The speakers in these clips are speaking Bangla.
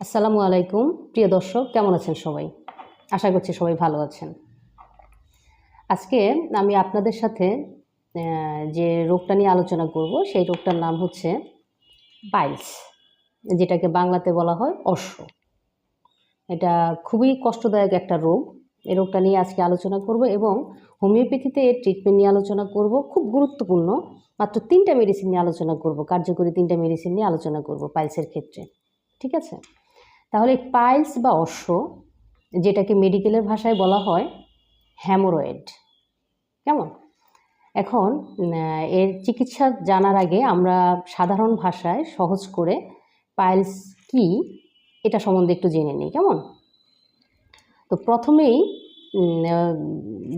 আসসালামু আলাইকুম। প্রিয় দর্শক, কেমন আছেন সবাই? আশা করছি সবাই ভালো আছেন। আজকে আমি আপনাদের সাথে যে রোগটা নিয়ে আলোচনা করব, সেই রোগটার নাম হচ্ছে পাইলস যেটাকে বাংলাতে বলা হয় অশ্ব। এটা খুবই কষ্টদায়ক একটা রোগ। এই রোগটা নিয়ে আজকে আলোচনা করব এবং হোমিওপ্যাথিতে এর ট্রিটমেন্ট নিয়ে আলোচনা করব। খুব গুরুত্বপূর্ণ, মাত্র তিনটা মেডিসিন নিয়ে আলোচনা করব, কার্যকরী তিনটা মেডিসিন নিয়ে আলোচনা করব পাইলসের ক্ষেত্রে। ঠিক আছে? তাহলে পাইলস বা অশ্ব, যেটাকে মেডিকেলের ভাষায় বলা হয় হ্যামোরয়েড। কেমন? এখন এর চিকিৎসা জানার আগে আমরা সাধারণ ভাষায় সহজ করে পাইলস কি, এটা সম্বন্ধে একটু জেনে নিই, কেমন? তো প্রথমেই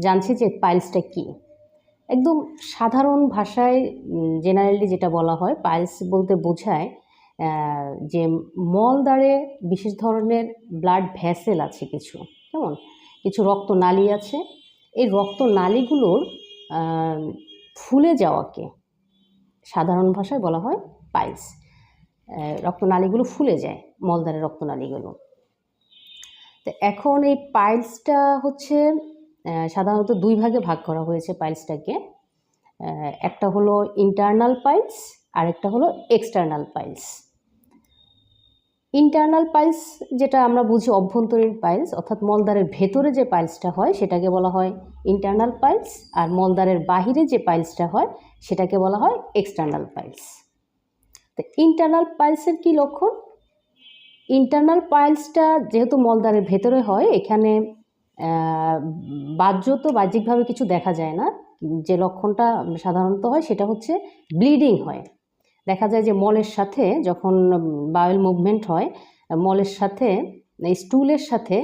জানছি যে পাইলসটা কি। একদম সাধারণ ভাষায় জেনারেলি যেটা বলা হয়, পাইলস বলতে বোঝায় যে মলদ্বারে বিশেষ ধরনের ব্লাড ভ্যাসেল আছে কিছু, কেমন? কিছু রক্তনালী আছে। এই রক্তনালীগুলোর ফুলে যাওয়াকে সাধারণ ভাষায় বলা হয় পাইলস। রক্তনালীগুলো ফুলে যায় মলদ্বারের রক্তনালীগুলো। তো এখন এই পাইলসটা হচ্ছে সাধারণত দুই ভাগে ভাগ করা হয়েছে পাইলসটাকে। একটা হলো ইন্টারনাল পাইলস আর একটা হলো এক্সটার্নাল পাইলস। ইন্টারনাল পাইলস যেটা আমরা বুঝি অভ্যন্তরীণ পাইলস অর্থাৎ মলদ্বারের ভেতরে যে পাইলসটা হয়, সেটাকে বলা হয় ইন্টারনাল পাইলস আর মলদ্বারের বাহিরে যে পাইলসটা হয়, সেটাকে বলা হয় এক্সটার্নাল পাইলস তো ইন্টারনাল পাইলসের কি লক্ষণ? ইন্টারনাল পাইলসটা যেহেতু মলদ্বারের ভেতরে হয়, এখানে বাহ্য তো বাহ্যিকভাবে কিছু দেখা যায় না। যে লক্ষণটা সাধারণত হয়, সেটা হচ্ছে ব্লিডিং হয়। দেখা যায় যে মলের সাথে যখন বায়োল মুভমেন্ট হয়, মলের সাথে স্টুলের সাথে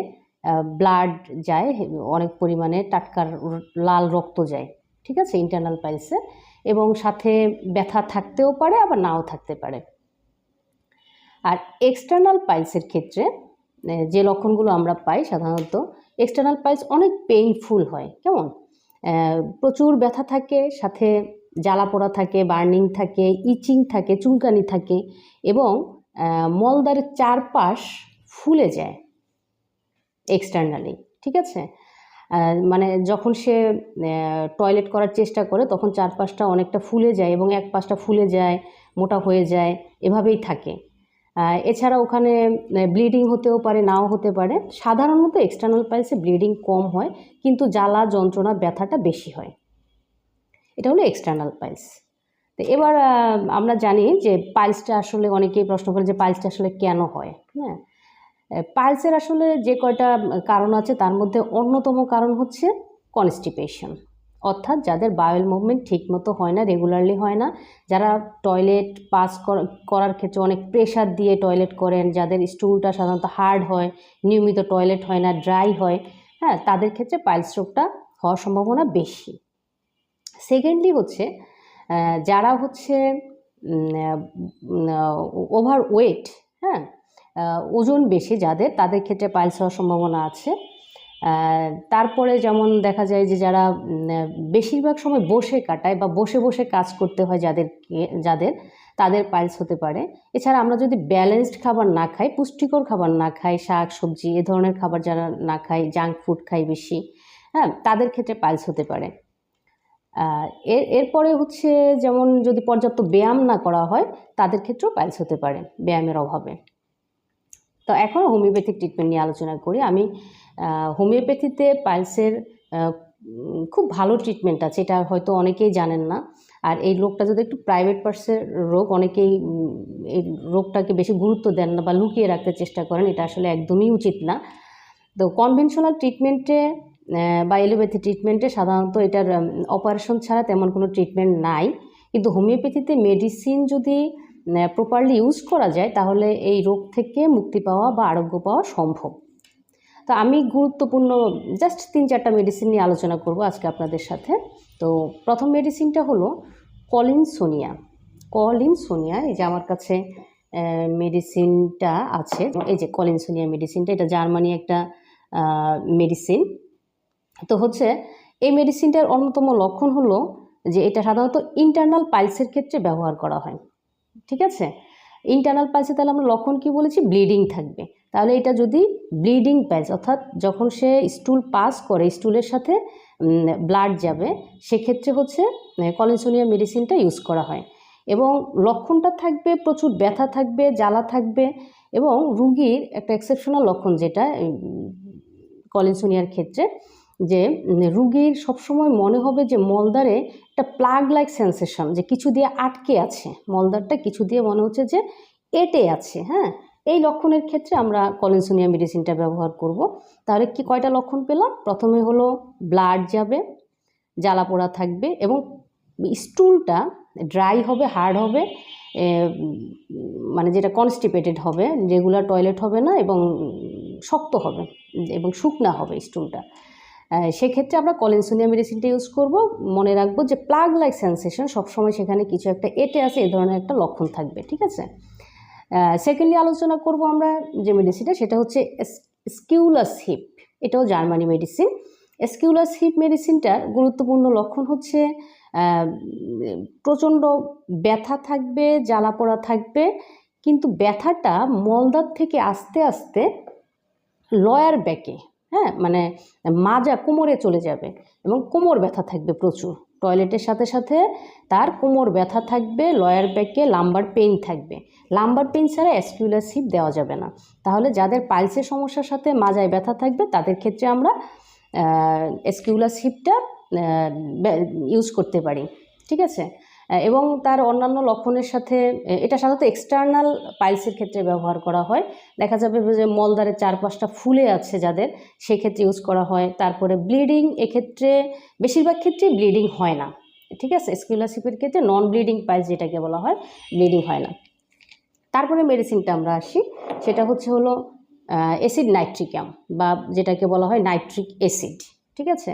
ব্লাড যায় অনেক পরিমাণে টাটকার লাল রক্ত যায়, ঠিক আছে ইন্টারনাল পাইলসে এবং সাথে ব্যথা থাকতেও পারে, আবার নাও থাকতে পারে। আর এক্সটার্নাল পাইলসের ক্ষেত্রে যে লক্ষণগুলো আমরা পাই সাধারণত এক্সটার্নাল পাইলস অনেক পেইনফুল হয়, কেমন? প্রচুর ব্যথা থাকে, সাথে জ্বালা পোড়া থাকে বার্নিং থাকে ইচিং থাকে চুলকানি থাকে এবং আহ, মলদ্বারের চারপাশ ফুলে যায় এক্সটার্নালি ঠিক আছে? মানে যখন সে টয়লেট করার চেষ্টা করে তখন চারপাশটা অনেকটা ফুলে যায় এবং এক পাশটা ফুলে যায় মোটা হয়ে যায় এভাবেই থাকে। এছাড়া ওখানে ব্লিডিং হতেও পারে নাও হতে পারে। সাধারণত এক্সটার্নাল পাইলসে ব্লিডিং কম হয় কিন্তু জ্বালা যন্ত্রণা ব্যথাটা বেশি হয়। এটা হলো এক্সটার্নাল পাইলস তো এবার আমরা জানি যে পাইলসটা আসলে অনেকেই প্রশ্ন করে যে পাইলসটা আসলে কেন হয় হ্যাঁ? পাইলসের আসলে যে কয়টা কারণ আছে তার মধ্যে অন্যতম কারণ হচ্ছে কনস্টিপেশন অর্থাৎ যাদের বায়োল মুভমেন্ট ঠিকমতো হয় না রেগুলারলি হয় না, যারা টয়লেট পাস করার ক্ষেত্রে অনেক প্রেশার দিয়ে টয়লেট করেন, যাদের স্টুলটা সাধারণত হার্ড হয়, নিয়মিত টয়লেট হয় না ড্রাই হয় হ্যাঁ তাদের ক্ষেত্রে পাইলস রোগটা হওয়ার সম্ভাবনা বেশি। সেকেন্ডলি হচ্ছে যারা হচ্ছে ওভার ওয়েট হ্যাঁ? ওজন বেশি যাদের, তাদের ক্ষেত্রে পাইলস হওয়ার সম্ভাবনা আছে। তারপরে যেমন দেখা যায় যে যারা বেশিরভাগ সময় বসে কাটায় বা বসে বসে কাজ করতে হয় যাদেরকে যাদের, তাদের পাইলস হতে পারে। এছাড়া আমরা যদি ব্যালেন্সড খাবার না খাই, পুষ্টিকর খাবার না খাই, শাক, সবজি, এ ধরনের খাবার যারা না খাই জাঙ্ক ফুড খাই বেশি হ্যাঁ? তাদের ক্ষেত্রে পাইলস হতে পারে। এর, এরপরে হচ্ছে যেমন যদি পর্যাপ্ত ব্যায়াম না করা হয়, তাদের ক্ষেত্রেও পাইলস হতে পারে ব্যায়ামের অভাবে। তো এখন হোমিওপ্যাথিক ট্রিটমেন্ট নিয়ে আলোচনা করি। আমি হোমিওপ্যাথিতে পাইলসের খুব ভালো ট্রিটমেন্ট আছে, এটা হয়তো অনেকেই জানেন না। আর এই রোগটা যদি একটু প্রাইভেট পার্সের রোগ, অনেকেই এই রোগটাকে বেশি গুরুত্ব দেন না বা লুকিয়ে রাখতে চেষ্টা করেন, এটা আসলে একদমই উচিত না। তো কনভেনশনাল ট্রিটমেন্টে বা এলোপ্যাথি ট্রিটমেন্টে সাধারণত এটার অপারেশন ছাড়া তেমন কোনো ট্রিটমেন্ট নাই। কিন্তু হোমিওপ্যাথিতে মেডিসিন যদি প্রপারলি ইউজ করা যায়, তাহলে এই রোগ থেকে মুক্তি পাওয়া বা আরোগ্য পাওয়া সম্ভব। তো আমি গুরুত্বপূর্ণ জাস্ট তিন চারটা মেডিসিন নিয়ে আলোচনা করব আজকে আপনাদের সাথে। তো প্রথম মেডিসিনটা হলো কলিনসোনিয়া। কলিনসোনিয়া, এই যে আমার কাছে মেডিসিনটা আছে, এই যে কলিনসোনিয়া মেডিসিনটা এটা জার্মানি একটা মেডিসিন তো হচ্ছে এই মেডিসিনটার অন্যতম লক্ষণ হলো যে এটা সাধারণত ইন্টারনাল পাইলসের ক্ষেত্রে ব্যবহার করা হয়। ঠিক আছে? ইন্টারনাল পালসে তাহলে আমরা লক্ষণ কি বলেছি? ব্লিডিং থাকবে। তাহলে এটা যদি ব্লিডিং পাইলস অর্থাৎ যখন সে স্টুল পাস করে স্টুলের সাথে ব্লাড যাবে, সেক্ষেত্রে হচ্ছে কলেনসোনিয়া মেডিসিনটা ইউজ করা হয়। এবং লক্ষণটা থাকবে, প্রচুর ব্যথা থাকবে, জ্বালা থাকবে এবং রুগীর একটা এক্সেপশনাল লক্ষণ যেটা কলেনসোনিয়ার ক্ষেত্রে যে রুগীর সবসময় মনে হবে যে মলদারে একটা প্লাগ লাইক সেন্সেশন যে কিছু দিয়ে আটকে আছে। মলদারটা কিছু দিয়ে মনে হচ্ছে যে এটে আছে হ্যাঁ? এই লক্ষণের ক্ষেত্রে আমরা কলেনসোনিয়া মেডিসিনটা ব্যবহার করব। তাহলে কি কয়টা লক্ষণ পেলাম? প্রথমে হলো ব্লাড যাবে, জ্বালা পোড়া থাকবে এবং স্টুলটা ড্রাই হবে, হার্ড হবে মানে যেটা কনস্টিপেটেড হবে, রেগুলার টয়লেট হবে না এবং শক্ত হবে এবং শুকনা হবে স্টুলটা। সেক্ষেত্রে আমরা কলেনসোনিয়া মেডিসিনটা ইউজ করব। মনে রাখব যে প্লাগ লাইক সেন্সেশন সবসময় সেখানে কিছু একটা এটে আছে এ ধরনের একটা লক্ষণ থাকবে, ঠিক আছে? সেকেন্ডলি আলোচনা করব আমরা যে মেডিসিনটা সেটা হচ্ছে স্কিউলাস হিপ এটাও জার্মানি মেডিসিন স্কিউলাস হিপ মেডিসিনটার গুরুত্বপূর্ণ লক্ষণ হচ্ছে প্রচণ্ড ব্যথা থাকবে, জ্বালা পোড়া থাকবে, কিন্তু ব্যথাটা মলদার থেকে আস্তে আস্তে লয়ার ব্যাকে হ্যাঁ মানে মাজা কোমরে চলে যাবে এবং কোমর ব্যথা থাকবে প্রচুর। টয়লেটের সাথে সাথে তার কোমর ব্যথা থাকবে, লয়ার ব্যাকে লাম্বার পেইন থাকবে। লাম্বার পেইন ছাড়া অ্যাসকিউলার হিপ দেওয়া যাবে না। তাহলে যাদের পালসের সমস্যার সাথে মাজায় ব্যথা থাকবে, তাদের ক্ষেত্রে আমরা অ্যাসকিউলার হিপটা ইউজ করতে পারি। ঠিক আছে? এবং তার অন্যান্য লক্ষণের সাথে এটা সাধারণত এক্সটার্নাল পাইলসের ক্ষেত্রে ব্যবহার করা হয়। দেখা যাবে যে মলদারের চারপাশটা ফুলে আছে যাদের, সেক্ষেত্রে ইউজ করা হয়। তারপরে ব্লিডিং এক্ষেত্রে, বেশিরভাগ ক্ষেত্রেই ব্লিডিং হয় না। ঠিক আছে? স্কিউলারশিপের ক্ষেত্রে নন ব্লিডিং পাইলস যেটাকে বলা হয় ব্লিডিং হয় না। তারপরে মেডিসিনটা আমরা আসি। সেটা হচ্ছে হলো অ্যাসিড নাইট্রিকাম বা যেটাকে বলা হয় নাইট্রিক অ্যাসিড ঠিক আছে?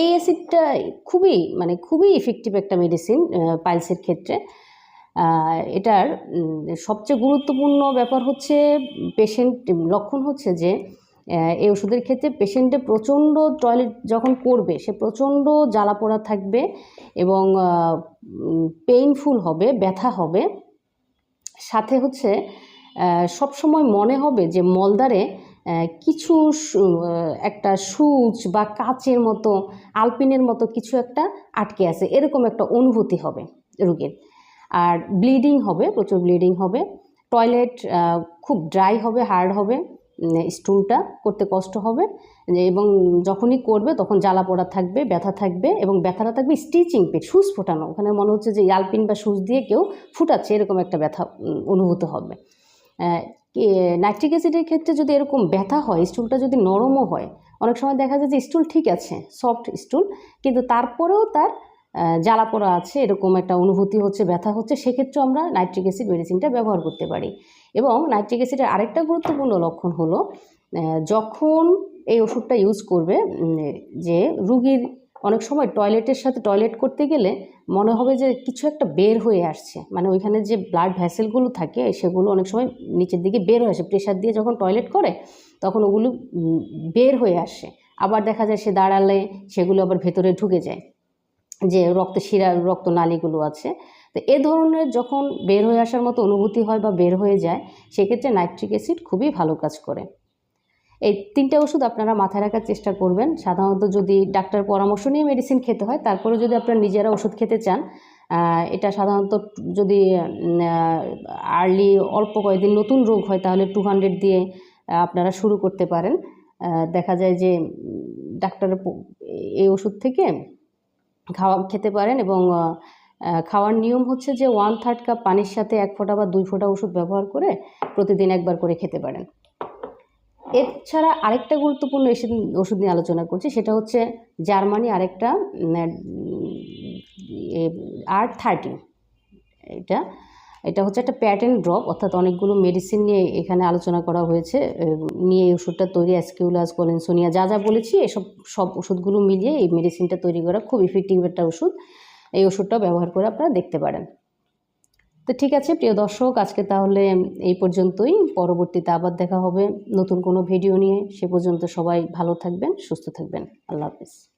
এই অ্যাসিডটা খুবই মানে খুবই ইফেক্টিভ একটা মেডিসিন পাইলসের ক্ষেত্রে। এটার সবচেয়ে গুরুত্বপূর্ণ ব্যাপার হচ্ছে পেশেন্ট লক্ষণ হচ্ছে যে এই ওষুধের ক্ষেত্রে পেশেন্টে প্রচণ্ড টয়লেট যখন করবে, সে প্রচণ্ড জ্বালা পোড়া থাকবে এবং পেইনফুল হবে, ব্যথা হবে। সাথে হচ্ছে সবসময় মনে হবে যে মলদারে কিছু একটা সুচ বা কাচের মতো, আলপিনের মতো কিছু একটা আটকে আছে। এরকম একটা অনুভূতি হবে রোগীর। আর ব্লিডিং হবে, প্রচুর ব্লিডিং হবে। টয়লেট খুব ড্রাই হবে, হার্ড হবে স্টুলটা করতে কষ্ট হবে। এবং যখনই করবে, তখন জ্বালা পোড়া থাকবে, ব্যথা থাকবে এবং ব্যথাটা থাকবে স্টিচিং পেট, সুচ ফোটানো। ওখানে মনে হচ্ছে যে আলপিন বা সুচ দিয়ে কেউ ফুটাচ্ছে, এরকম একটা ব্যথা অনুভূত হবে। নাইট্রিক অ্যাসিডের ক্ষেত্রে যদি এরকম ব্যথা হয় স্টুলটা যদি নরমও হয়, অনেক সময় দেখা যায় যে স্টুল ঠিক আছে সফট স্টুল কিন্তু তারপরেও তার জ্বালা পোড়া আছে, এরকম একটা অনুভূতি হচ্ছে, ব্যথা হচ্ছে, সেক্ষেত্রেও আমরা নাইট্রিক অ্যাসিড মেডিসিনটা ব্যবহার করতে পারি। এবং নাইট্রিক অ্যাসিডের আরেকটা গুরুত্বপূর্ণ লক্ষণ হলো যখন এই ওষুধটা ইউজ করবে যে রুগীর অনেক সময় টয়লেটের সাথে টয়লেট করতে গেলে মনে হবে যে কিছু একটা বের হয়ে আসছে। মানে ওইখানে যে ব্লাড ভ্যাসেলগুলো থাকে, সেগুলো অনেক সময় নিচের দিকে বের হয়ে আসে। প্রেশার দিয়ে যখন টয়লেট করে, তখন ওগুলো বের হয়ে আসে। আবার দেখা যায় সে দাঁড়ালে সেগুলো আবার ভেতরে ঢুকে যায়। যে রক্ত শিরা, রক্ত নালীগুলো আছে। তো এ ধরনের যখন বের হয়ে আসার মতো অনুভূতি হয় বা বের হয়ে যায়, সেক্ষেত্রে নাইট্রিক অ্যাসিড খুবই ভালো কাজ করে। এই তিনটে ওষুধ আপনারা মাথায় রাখার চেষ্টা করবেন। সাধারণত যদি ডাক্তার পরামর্শ নিয়ে মেডিসিন খেতে হয়, তারপরে যদি আপনারা নিজেরা ওষুধ খেতে চান এটা সাধারণত যদি আর্লি অল্প কয়েকদিন নতুন রোগ হয়, তাহলে টু হান্ড্রেড দিয়ে আপনারা শুরু করতে পারেন। দেখা যায় যে ডাক্তারের এই ওষুধ থেকে খাওয়া, খেতে পারেন এবং খাওয়ার নিয়ম হচ্ছে যে ওয়ান থার্ড কাপ পানির সাথে এক ফোঁটা বা দুই ফোঁটা ওষুধ ব্যবহার করে প্রতিদিন একবার করে খেতে পারেন। এছাড়া আরেকটা গুরুত্বপূর্ণ ওষুধ নিয়ে আলোচনা করছি, সেটা হচ্ছে জার্মানি আরেকটা আর থার্টি এটা এটা হচ্ছে একটা প্যাটার্ন ড্রপ অর্থাৎ অনেকগুলো মেডিসিন নিয়ে এখানে আলোচনা করা হয়েছে নিয়ে এই ওষুধটা তৈরি অ্যাসকিউলাস কলেনসোনিয়া যা যা বলেছি, এসব, সব ওষুধগুলো মিলিয়ে এই মেডিসিনটা তৈরি করা খুব ইফেক্টিভ একটা ওষুধ। এই ওষুধটা ব্যবহার করে আপনারা দেখতে পারেন। তো ঠিক আছে, প্রিয় দর্শক, আজকে তাহলে এই পর্যন্তই। পরবর্তীতে আবার দেখা হবে নতুন কোনো ভিডিও নিয়ে। সে পর্যন্ত সবাই ভালো থাকবেন, সুস্থ থাকবেন। আল্লাহ হাফিজ।